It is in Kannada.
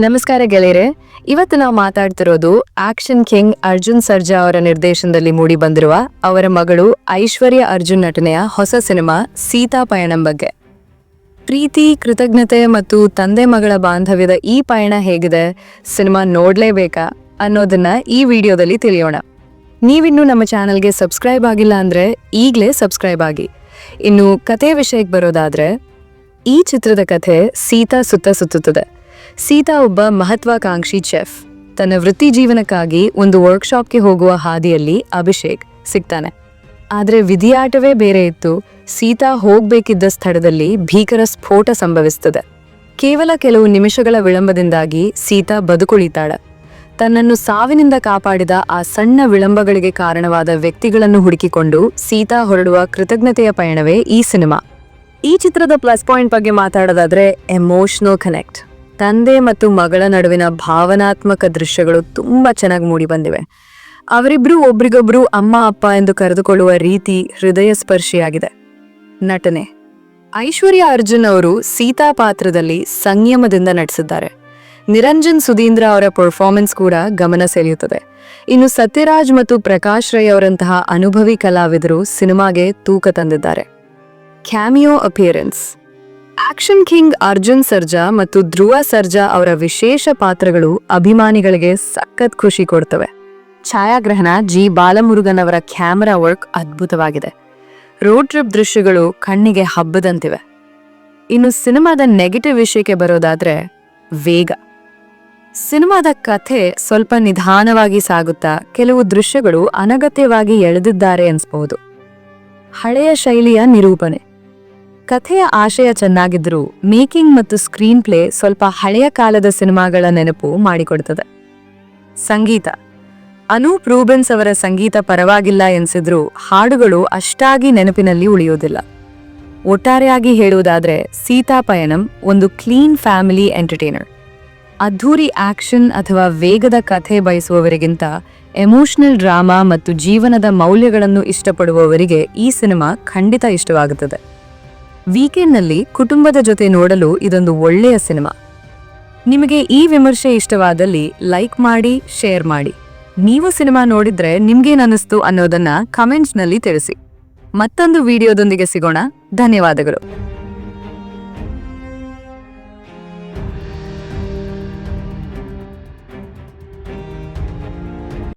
ನಮಸ್ಕಾರ ಗೆಳೆಯರೆ. ಇವತ್ತು ನಾವು ಮಾತಾಡ್ತಿರೋದು ಆಕ್ಷನ್ ಕಿಂಗ್ ಅರ್ಜುನ್ ಸರ್ಜಾ ಅವರ ನಿರ್ದೇಶನದಲ್ಲಿ ಮೂಡಿ ಬಂದಿರುವ ಅವರ ಮಗಳು ಐಶ್ವರ್ಯ ಅರ್ಜುನ್ ನಟನೆಯ ಹೊಸ ಸಿನಿಮಾ ಸೀತಾ ಪಯಣಂ ಬಗ್ಗೆ. ಪ್ರೀತಿ, ಕೃತಜ್ಞತೆ ಮತ್ತು ತಂದೆ ಮಗಳ ಬಾಂಧವ್ಯದ ಈ ಪಯಣ ಹೇಗಿದೆ? ಸಿನಿಮಾ ನೋಡ್ಲೇಬೇಕಾ ಅನ್ನೋದನ್ನ ಈ ವಿಡಿಯೋದಲ್ಲಿ ತಿಳಿಯೋಣ. ನೀವಿನ್ನೂ ನಮ್ಮ ಚಾನಲ್ಗೆ ಸಬ್ಸ್ಕ್ರೈಬ್ ಆಗಿಲ್ಲ ಅಂದ್ರೆ ಈಗಲೇ ಸಬ್ಸ್ಕ್ರೈಬ್ ಆಗಿ. ಇನ್ನು ಕಥೆ ವಿಷಯಕ್ಕೆ ಬರೋದಾದ್ರೆ, ಈ ಚಿತ್ರದ ಕಥೆ ಸೀತಾ ಸುತ್ತ ಸುತ್ತುತ್ತದೆ. ಸೀತಾ ಒಬ್ಬ ಮಹತ್ವಾಕಾಂಕ್ಷಿ ಚೆಫ್. ತನ್ನ ವೃತ್ತಿ ಜೀವನಕ್ಕಾಗಿ ಒಂದು ವರ್ಕ್ಶಾಪ್ಗೆ ಹೋಗುವ ಹಾದಿಯಲ್ಲಿ ಅಭಿಷೇಕ್ ಸಿಗ್ತಾನೆ. ಆದರೆ ವಿಧಿಯಾಟವೇ ಬೇರೆ ಇತ್ತು. ಸೀತಾ ಹೋಗ್ಬೇಕಿದ್ದ ಸ್ಥಳದಲ್ಲಿ ಭೀಕರ ಸ್ಫೋಟ ಸಂಭವಿಸ್ತದೆ. ಕೇವಲ ಕೆಲವು ನಿಮಿಷಗಳ ವಿಳಂಬದಿಂದಾಗಿ ಸೀತಾ ಬದುಕುಳಿತಾಳೆ. ತನ್ನನ್ನು ಸಾವಿನಿಂದ ಕಾಪಾಡಿದ ಆ ಸಣ್ಣ ವಿಳಂಬಗಳಿಗೆ ಕಾರಣವಾದ ವ್ಯಕ್ತಿಗಳನ್ನು ಹುಡುಕಿಕೊಂಡು ಸೀತಾ ಹೊರಡುವ ಕೃತಜ್ಞತೆಯ ಪಯಣವೇ ಈ ಸಿನಿಮಾ. ಈ ಚಿತ್ರದ ಪ್ಲಸ್ ಪಾಯಿಂಟ್ ಬಗ್ಗೆ ಮಾತಾಡೋದಾದ್ರೆ ಎಮೋಷನಲ್ ಕನೆಕ್ಟ್. ತಂದೆ ಮತ್ತು ಮಗಳ ನಡುವಿನ ಭಾವನಾತ್ಮಕ ದೃಶ್ಯಗಳು ತುಂಬಾ ಚೆನ್ನಾಗಿ ಮೂಡಿ ಬಂದಿವೆ. ಅವರಿಬ್ರು ಒಬ್ರಿಗೊಬ್ರು ಅಮ್ಮ, ಅಪ್ಪ ಎಂದು ಕರೆದುಕೊಳ್ಳುವ ರೀತಿ ಹೃದಯ ಸ್ಪರ್ಶಿಯಾಗಿದೆ ನಟನೆ. ಐಶ್ವರ್ಯ ಅರ್ಜುನ್ ಅವರು ಸೀತಾ ಪಾತ್ರದಲ್ಲಿ ಸಂಯಮದಿಂದ ನಟಿಸಿದ್ದಾರೆ. ನಿರಂಜನ್ ಸುಧೀಂದ್ರ ಅವರ ಪರ್ಫಾರ್ಮೆನ್ಸ್ ಕೂಡ ಗಮನ ಸೆಳೆಯುತ್ತದೆ. ಇನ್ನು ಸತ್ಯರಾಜ್ ಮತ್ತು ಪ್ರಕಾಶ್ ರೈ ಅವರಂತಹ ಅನುಭವಿ ಕಲಾವಿದರು ಸಿನಿಮಾಗೆ ತೂಕ ತಂದಿದ್ದಾರೆ. Cameo appearance. Action king Arjun Sarja ಮತ್ತು ಧ್ರುವ ಸರ್ಜಾ ಅವರ ವಿಶೇಷ ಪಾತ್ರಗಳು ಅಭಿಮಾನಿಗಳಿಗೆ ಸಖತ್ ಖುಷಿ ಕೊಡ್ತವೆ. ಛಾಯಾಗ್ರಹಣ ಜಿ. ಬಾಲಮುರುಗನ್ ಅವರ ಕ್ಯಾಮರಾ ವರ್ಕ್ ಅದ್ಭುತವಾಗಿದೆ. ರೋಡ್ ಟ್ರಿಪ್ ದೃಶ್ಯಗಳು ಕಣ್ಣಿಗೆ ಹಬ್ಬದಂತಿವೆ. ಇನ್ನು ಸಿನಿಮಾದ ನೆಗೆಟಿವ್ ವಿಷಯಕ್ಕೆ ಬರೋದಾದ್ರೆ ವೇಗ. ಸಿನಿಮಾದ ಕಥೆ ಸ್ವಲ್ಪ ನಿಧಾನವಾಗಿ ಸಾಗುತ್ತಾ ಕೆಲವು ದೃಶ್ಯಗಳು ಅನಗತ್ಯವಾಗಿ ಎಳೆದಿದ್ದಾರೆ ಅನ್ಸ್ಬಹುದು ಹಳೆಯ ಶೈಲಿಯ ನಿರೂಪಣೆ. ಕಥೆಯ ಆಶಯ ಚೆನ್ನಾಗಿದ್ರೂ ಮೇಕಿಂಗ್ ಮತ್ತು ಸ್ಕ್ರೀನ್ ಪ್ಲೇ ಸ್ವಲ್ಪ ಹಳೆಯ ಕಾಲದ ಸಿನಿಮಾಗಳ ನೆನಪು ಮಾಡಿಕೊಡ್ತದೆ. ಸಂಗೀತ. ಅನೂಪ್ ರೂಬೆನ್ಸ್ ಅವರ ಸಂಗೀತ ಪರವಾಗಿಲ್ಲ ಎನ್ಸಿದ್ರೂ ಹಾಡುಗಳು ಅಷ್ಟಾಗಿ ನೆನಪಿನಲ್ಲಿ ಉಳಿಯೋದಿಲ್ಲ. ಒಟ್ಟಾರೆಯಾಗಿ ಹೇಳುವುದಾದರೆ ಸೀತಾ ಪಯಣಂ ಒಂದು ಕ್ಲೀನ್ ಫ್ಯಾಮಿಲಿ ಎಂಟರ್ಟೈನರ್. ಅದ್ಧೂರಿ ಆಕ್ಷನ್ ಅಥವಾ ವೇಗದ ಕಥೆ ಬಯಸುವವರಿಗಿಂತ ಎಮೋಷನಲ್ ಡ್ರಾಮಾ ಮತ್ತು ಜೀವನದ ಮೌಲ್ಯಗಳನ್ನು ಇಷ್ಟಪಡುವವರಿಗೆ ಈ ಸಿನಿಮಾ ಖಂಡಿತ ಇಷ್ಟವಾಗುತ್ತದೆ. ವೀಕೆಂಡ್ನಲ್ಲಿ ಕುಟುಂಬದ ಜೊತೆ ನೋಡಲು ಇದೊಂದು ಒಳ್ಳೆಯ ಸಿನಿಮಾ. ನಿಮಗೆ ಈ ವಿಮರ್ಶೆ ಇಷ್ಟವಾದಲ್ಲಿ ಲೈಕ್ ಮಾಡಿ, ಶೇರ್ ಮಾಡಿ. ನೀವು ಸಿನಿಮಾ ನೋಡಿದ್ರೆ ನಿಮ್ಗೇನನ್ನಿಸ್ತು ಅನ್ನೋದನ್ನ ಕಮೆಂಟ್ಸ್ನಲ್ಲಿ ತಿಳಿಸಿ. ಮತ್ತೊಂದು ವಿಡಿಯೋದೊಂದಿಗೆ ಸಿಗೋಣ. ಧನ್ಯವಾದಗಳು.